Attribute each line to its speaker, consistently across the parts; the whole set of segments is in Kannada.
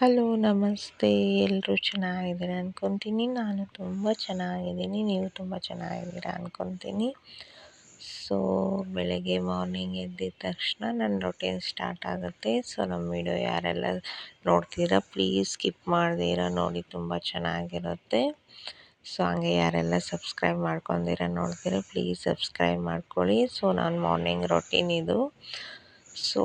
Speaker 1: ಹಲೋ, ನಮಸ್ತೆ. ಎಲ್ಲರೂ ಚೆನ್ನಾಗಿದ್ದೀರಾ ಅಂದ್ಕೊತೀನಿ ನಾನು ತುಂಬ ಚೆನ್ನಾಗಿದ್ದೀನಿ. ನೀವು ತುಂಬ ಚೆನ್ನಾಗಿದ್ದೀರಾ ಅಂದ್ಕೊತೀನಿ ಸೊ ಬೆಳಗ್ಗೆ ಮಾರ್ನಿಂಗ್ ಎದ್ದಿದ ತಕ್ಷಣ ನನ್ನ ರೊಟೀನ್ ಸ್ಟಾರ್ಟ್ ಆಗುತ್ತೆ. ಸೊ ನಮ್ಮ ವಿಡಿಯೋ ಯಾರೆಲ್ಲ ನೋಡ್ತೀರಾ ಪ್ಲೀಸ್ ಸ್ಕಿಪ್ ಮಾಡ್ದಿರ ನೋಡಿ. ತುಂಬ ಚೆನ್ನಾಗಿರುತ್ತೆ. ಸೊ ಹಂಗೆ ಯಾರೆಲ್ಲ ಸಬ್ಸ್ಕ್ರೈಬ್ ಮಾಡ್ಕೊಂಡಿರ ನೋಡ್ತೀರಾ ಪ್ಲೀಸ್ ಸಬ್ಸ್ಕ್ರೈಬ್ ಮಾಡ್ಕೊಳ್ಳಿ. ಸೊ ನಾನು ಮಾರ್ನಿಂಗ್ ರೊಟೀನ್ ಇದು. ಸೊ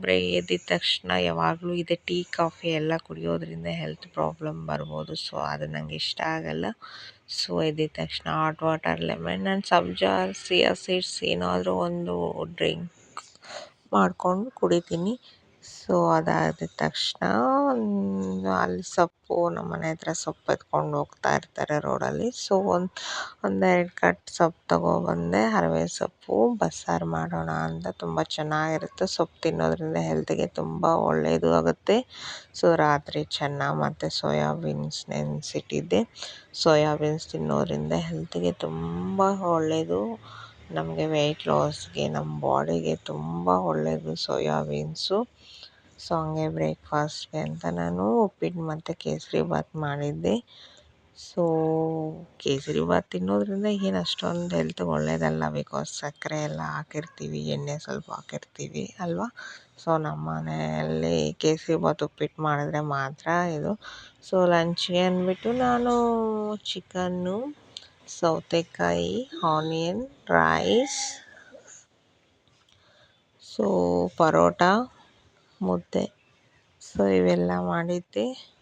Speaker 1: ಬರೀ ಎದ್ದಿದ ತಕ್ಷಣ ಯಾವಾಗಲೂ ಇದೆ ಟೀ, ಕಾಫಿ ಎಲ್ಲ ಕುಡಿಯೋದ್ರಿಂದ ಹೆಲ್ತ್ ಪ್ರಾಬ್ಲಮ್ ಬರ್ಬೋದು. ಸೊ ಅದು ನಂಗೆ ಇಷ್ಟ ಆಗಲ್ಲ. ಸೊ ಎದ್ದಿದ ತಕ್ಷಣ hot water lemon and sabja chia seeds ಏನಾದರೂ ಒಂದು ಡ್ರಿಂಕ್ ಮಾಡಿಕೊಂಡು ಕುಡಿತೀನಿ. ಸೊ, ಅದಾದ ತಕ್ಷಣ ಅಲ್ಲಿ ಸೊಪ್ಪು, ನಮ್ಮ ಮನೆ ಹತ್ರ ಸೊಪ್ಪು ಎತ್ಕೊಂಡು ಹೋಗ್ತಾ ಇರ್ತಾರೆ ರೋಡಲ್ಲಿ. ಸೊ, ಒಂದು, ಒಂದೆರಡು ಕಟ್ ಸೊಪ್ಪು ತಗೊಬಂದೆ, ಹರವೆ ಸೊಪ್ಪು, ಬಸ್ಸಾರು ಮಾಡೋಣ ಅಂತ ತುಂಬ ಚೆನ್ನಾಗಿರುತ್ತೆ. ಸೊಪ್ಪು ತಿನ್ನೋದ್ರಿಂದ ಹೆಲ್ತ್ಗೆ ತುಂಬ ಒಳ್ಳೆಯದು ಆಗುತ್ತೆ. ಸೊ, ರಾತ್ರಿ ಚೆನ್ನ ಮತ್ತು ಸೋಯಾಬೀನ್ಸ್ ನೆನೆಸಿಟ್ಟಿದ್ದೆ. ಸೋಯಾಬೀನ್ಸ್ ತಿನ್ನೋದ್ರಿಂದ ಹೆಲ್ತ್ಗೆ ತುಂಬ ಒಳ್ಳೆಯದು ನಮಗೆ ವೆಯ್ಟ್ ಲಾಸ್ಗೆ ನಮ್ಮ ಬಾಡಿಗೆ ತುಂಬ ಒಳ್ಳೆಯದು ಸೋಯಾಬೀನ್ಸು ಸೊ ಹಂಗೆ ಬ್ರೇಕ್ಫಾಸ್ಟ್ಗೆ ಅಂತ ನಾನು ಉಪ್ಪಿಟ್ಟು ಮತ್ತು ಕೇಸರಿ ಬಾತ್ ಮಾಡಿದ್ದೆ. ಸೊ ಕೇಸರಿ ಬಾತ್ ತಿನ್ನೋದ್ರಿಂದ ಏನು ಅಷ್ಟೊಂದು ಹೆಲ್ತ್ ಒಳ್ಳೆಯದಲ್ಲ ಬಿಕಾಸ್ ಸಕ್ಕರೆ ಎಲ್ಲ ಹಾಕಿರ್ತೀವಿ, ಎಣ್ಣೆ ಸ್ವಲ್ಪ ಹಾಕಿರ್ತೀವಿ ಅಲ್ವಾ? ಸೊ ನಮ್ಮ ಮನೆಯಲ್ಲಿ ಕೇಸರಿ ಬಾತ್ ಉಪ್ಪಿಟ್ಟು ಮಾಡಿದ್ರೆ ಮಾತ್ರ ಇದು. ಸೊ ಲಂಚ್ಗೆ ಅಂದ್ಬಿಟ್ಟು ನಾನು ಚಿಕನ್ನು ಸೌತೆಕಾಯಿ, ಆನಿಯನ್, ರೈಸ್, ಸೊ, ಪರೋಟ, ಮುದ್ದೆ. ಸೊ, ಇವೆಲ್ಲ ಮಾಡಿದ್ದೆ.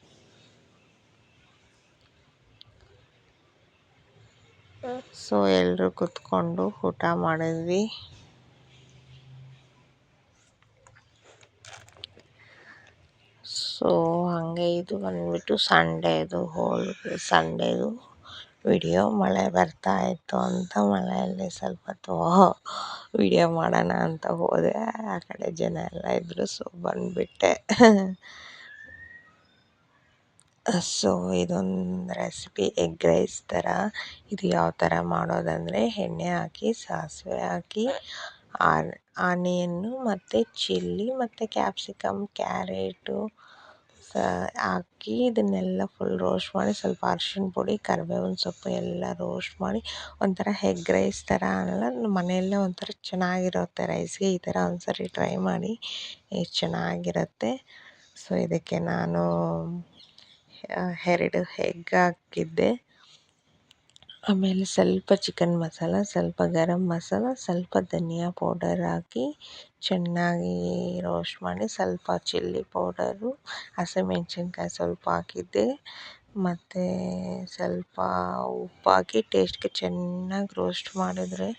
Speaker 1: ಸೊ ಎಲ್ಲರೂ ಕುತ್ಕೊಂಡು ಊಟ ಮಾಡಿದ್ವಿ. ಸೊ, ಹಾಗೆ ಇದು ಬಂದ್ಬಿಟ್ಟು ಸಂಡೇದು, ಹೋಲ್, ಸಂಡೇದು. ವಿಡಿಯೋ ಮಳೆ ಬರ್ತಾ ಇತ್ತು ಅಂತ ಮಳೆಯಲ್ಲಿ ಸ್ವಲ್ಪ ಹೊತ್ತು ವಿಡಿಯೋ ಮಾಡೋಣ ಅಂತ ಹೋದೆ. ಆ ಕಡೆ ಜನ ಎಲ್ಲ ಇದ್ದರು ಸೊ ಬಂದುಬಿಟ್ಟೆ. ಸೊ ಇದೊಂದು ರೆಸಿಪಿ ಎಗ್ ರೈಸ್ ಥರ ಇದು ಯಾವ ಥರ ಮಾಡೋದಂದರೆ ಎಣ್ಣೆ ಹಾಕಿ, ಸಾಸಿವೆ ಹಾಕಿ ಆನಿಯನ್ನು ಮತ್ತು ಚಿಲ್ಲಿ ಮತ್ತು ಕ್ಯಾಪ್ಸಿಕಮ್, ಕ್ಯಾರೆಟು ಹಾಕಿ ಇದನ್ನೆಲ್ಲ ಫುಲ್ ರೋಸ್ಟ್ ಮಾಡಿ ಸ್ವಲ್ಪ ಅರ್ಶಿಣ ಪುಡಿ, ಕರಿಬೇವಿನ ಸೊಪ್ಪು ಎಲ್ಲ ರೋಸ್ಟ್ ಮಾಡಿ ಒಂಥರ ಹೆಗ್ ರೈಸ್ ಥರ ಅನ್ನಲ್ಲ ಮನೆಯಲ್ಲೇ ಒಂಥರ ಚೆನ್ನಾಗಿರುತ್ತೆ ರೈಸ್ಗೆ ಈ ಥರ ಒಂದ್ಸರಿ ಟ್ರೈ ಮಾಡಿ ಚೆನ್ನಾಗಿರುತ್ತೆ. ಸೊ ಇದಕ್ಕೆ ನಾನು ಎರಡು ಹೆಗ್ ಹಾಕಿದ್ದೆ. ಆಮೇಲೆ ಸ್ವಲ್ಪ ಚಿಕನ್ ಮಸಾಲ, ಸ್ವಲ್ಪ ಗರಂ ಮಸಾಲ, ಸ್ವಲ್ಪ ಧನಿಯಾ ಪೌಡರ್ ಹಾಕಿ ಚೆನ್ನಾಗಿ ರೋಸ್ಟ್ ಮಾಡಿ ಸ್ವಲ್ಪ ಚಿಲ್ಲಿ ಪೌಡರು ಹಸಿಮೆಣ್ಸಿನ್ಕಾಯಿ ಸ್ವಲ್ಪ ಹಾಕಿದ್ದೆ. ಮತ್ತು ಸ್ವಲ್ಪ ಉಪ್ಪು ಹಾಕಿ ಟೇಸ್ಟ್ಗೆ ಚೆನ್ನಾಗಿ ರೋಸ್ಟ್ ಮಾಡಿದ್ರೆ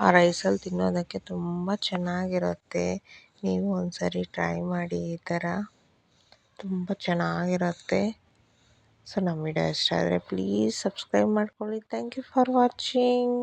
Speaker 1: ಆ ರೈಸಲ್ಲಿ ತಿನ್ನೋದಕ್ಕೆ ತುಂಬ ಚೆನ್ನಾಗಿರುತ್ತೆ. ನೀವು ಒಂದು ಸರಿ ಟ್ರೈ ಮಾಡಿ ಈ ಥರ ತುಂಬ ಚೆನ್ನಾಗಿರುತ್ತೆ. ಸೊ ನಮ್ಮ ವಿಡಿಯೋ ಇಷ್ಟ ಆದರೆ ಪ್ಲೀಸ್ ಸಬ್ಸ್ಕ್ರೈಬ್ ಮಾಡ್ಕೊಳ್ಳಿ ಥ್ಯಾಂಕ್ ಯು ಫಾರ್ ವಾಚಿಂಗ್